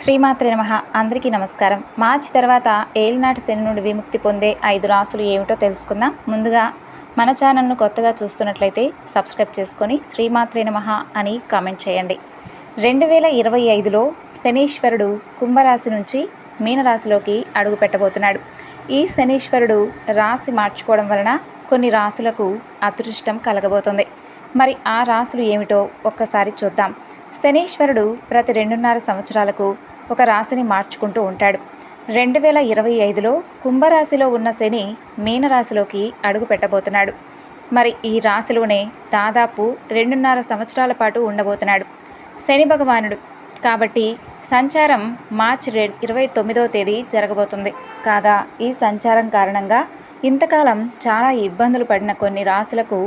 శ్రీమాత్రి నమ. అందరికీ నమస్కారం. మార్చి తర్వాత ఏలినాటి శని నుండి విముక్తి పొందే ఐదు రాసులు ఏమిటో తెలుసుకుందాం. ముందుగా మన ఛానల్ను కొత్తగా చూస్తున్నట్లయితే సబ్స్క్రైబ్ చేసుకొని శ్రీమాత్రి నమ అని కామెంట్ చేయండి. రెండు వేల ఇరవై ఐదులో శనీశ్వరుడు కుంభరాశి నుంచి మీనరాశిలోకి అడుగు పెట్టబోతున్నాడు. ఈ శనీశ్వరుడు రాశి మార్చుకోవడం వలన కొన్ని రాశులకు అదృష్టం కలగబోతుంది. మరి ఆ రాశులు ఏమిటో ఒక్కసారి చూద్దాం. శనీశ్వరుడు ప్రతి రెండున్నర సంవత్సరాలకు ఒక రాశిని మార్చుకుంటూ ఉంటాడు. రెండు వేల ఇరవై ఐదులో కుంభరాశిలో ఉన్న శని మీనరాశిలోకి అడుగు పెట్టబోతున్నాడు. మరి ఈ రాశిలోనే దాదాపు రెండున్నర సంవత్సరాల పాటు ఉండబోతున్నాడు శని భగవానుడు. కాబట్టి సంచారం మార్చి రె ఇరవై తొమ్మిదవ తేదీ జరగబోతుంది. కాగా ఈ సంచారం కారణంగా ఇంతకాలం చాలా ఇబ్బందులు పడిన కొన్ని రాశులకు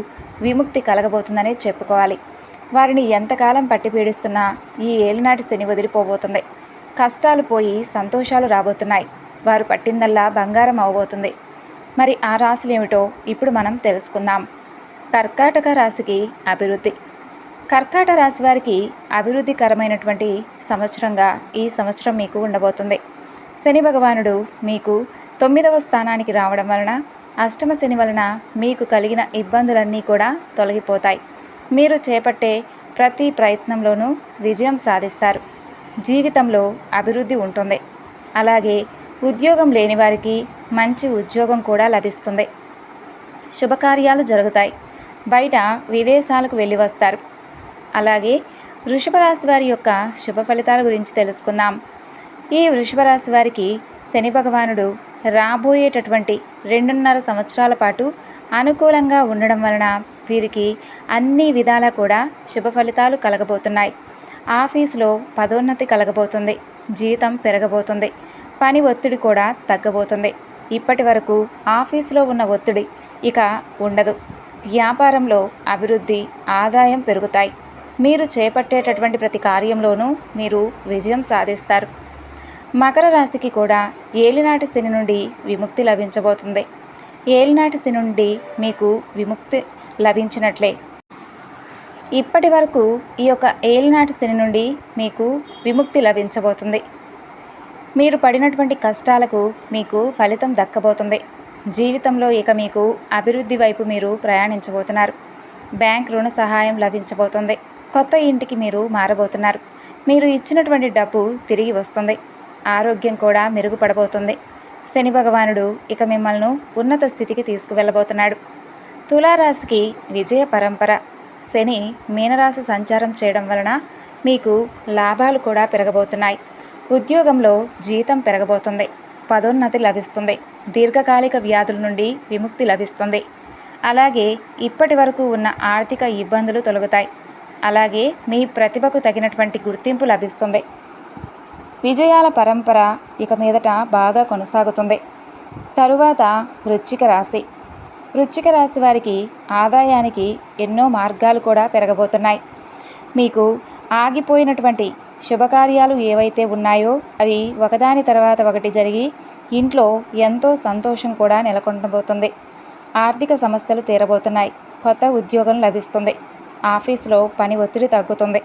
విముక్తి కలగబోతుందనే చెప్పుకోవాలి. వారిని ఎంతకాలం పట్టి పీడిస్తున్నా ఈ ఏలినాటి శని వదిలిపోబోతుంది. కష్టాలు పోయి సంతోషాలు రాబోతున్నాయి. వారు పట్టిందల్లా బంగారం అవబోతుంది. మరి ఆ రాశులు ఏమిటో ఇప్పుడు మనం తెలుసుకుందాం. కర్కాటక రాశికి అభివృద్ధి. కర్కాట రాశి వారికి అభివృద్ధికరమైనటువంటి సంవత్సరంగా ఈ సంవత్సరం మీకు ఉండబోతుంది. శని భగవానుడు మీకు తొమ్మిదవ స్థానానికి రావడం వలన అష్టమ శని వలన మీకు కలిగిన ఇబ్బందులన్నీ కూడా తొలగిపోతాయి. మీరు చేపట్టే ప్రతి ప్రయత్నంలోనూ విజయం సాధిస్తారు. జీవితంలో అభివృద్ధి ఉంటుంది. అలాగే ఉద్యోగం లేని వారికి మంచి ఉద్యోగం కూడా లభిస్తుంది. శుభకార్యాలు జరుగుతాయి. బయట విదేశాలకు వెళ్ళి వస్తారు. అలాగే వృషభ రాశి వారి యొక్క శుభ ఫలితాల గురించి తెలుసుకుందాం. ఈ వృషభ రాశి వారికి శని భగవానుడు రాబోయేటటువంటి రెండున్నర సంవత్సరాల పాటు అనుకూలంగా ఉండడం వలన వీరికి అన్ని విధాలా కూడా శుభ ఫలితాలు కలగబోతున్నాయి. ఆఫీసులో పదోన్నతి కలగబోతుంది. జీతం పెరగబోతుంది. పని ఒత్తిడి కూడా తగ్గబోతుంది. ఇప్పటి వరకు ఆఫీసులో ఉన్న ఒత్తిడి ఇక ఉండదు. వ్యాపారంలో అభివృద్ధి ఆదాయం పెరుగుతాయి. మీరు చేపట్టేటటువంటి ప్రతి కార్యంలోనూ మీరు విజయం సాధిస్తారు. మకర రాశికి కూడా ఏలినాటి శని నుండి విముక్తి లభించబోతుంది. ఏలినాటి శని నుండి మీకు విముక్తి లభించినట్లే. ఇప్పటి వరకు ఈ యొక్క ఏలినాటి శని నుండి మీకు విముక్తి లభించబోతుంది. మీరు పడినటువంటి కష్టాలకు మీకు ఫలితం దక్కబోతుంది. జీవితంలో ఇక మీకు అభివృద్ధి వైపు మీరు ప్రయాణించబోతున్నారు. బ్యాంక్ రుణ సహాయం లభించబోతుంది. కొత్త ఇంటికి మీరు మారబోతున్నారు. మీరు ఇచ్చినటువంటి డబ్బు తిరిగి వస్తుంది. ఆరోగ్యం కూడా మెరుగుపడబోతుంది. శని భగవానుడు ఇక మిమ్మల్ని ఉన్నత స్థితికి తీసుకువెళ్ళబోతున్నాడు. తులారాశికి విజయ పరంపర. శని మీనరాశి సంచారం చేయడం వలన మీకు లాభాలు కూడా పెరగబోతున్నాయి. ఉద్యోగంలో జీతం పెరగబోతుంది. పదోన్నతి లభిస్తుంది. దీర్ఘకాలిక వ్యాధుల నుండి విముక్తి లభిస్తుంది. అలాగే ఇప్పటి వరకు ఉన్న ఆర్థిక ఇబ్బందులు తొలగుతాయి. అలాగే మీ ప్రతిభకు తగినటువంటి గుర్తింపు లభిస్తుంది. విజయాల పరంపర ఇక మీదట బాగా కొనసాగుతుంది. తరువాత వృచ్చిక రాశి. వృచ్చిక రాశి వారికి ఆదాయానికి ఎన్నో మార్గాలు కూడా పెరగబోతున్నాయి. మీకు ఆగిపోయినటువంటి శుభకార్యాలు ఏవైతే ఉన్నాయో అవి ఒకదాని తర్వాత ఒకటి జరిగి ఇంట్లో ఎంతో సంతోషం కూడా నెలకొనబోతుంది. ఆర్థిక సమస్యలు తీరబోతున్నాయి. కొత్త ఉద్యోగం లభిస్తుంది. ఆఫీసులో పని ఒత్తిడి తగ్గుతుంది.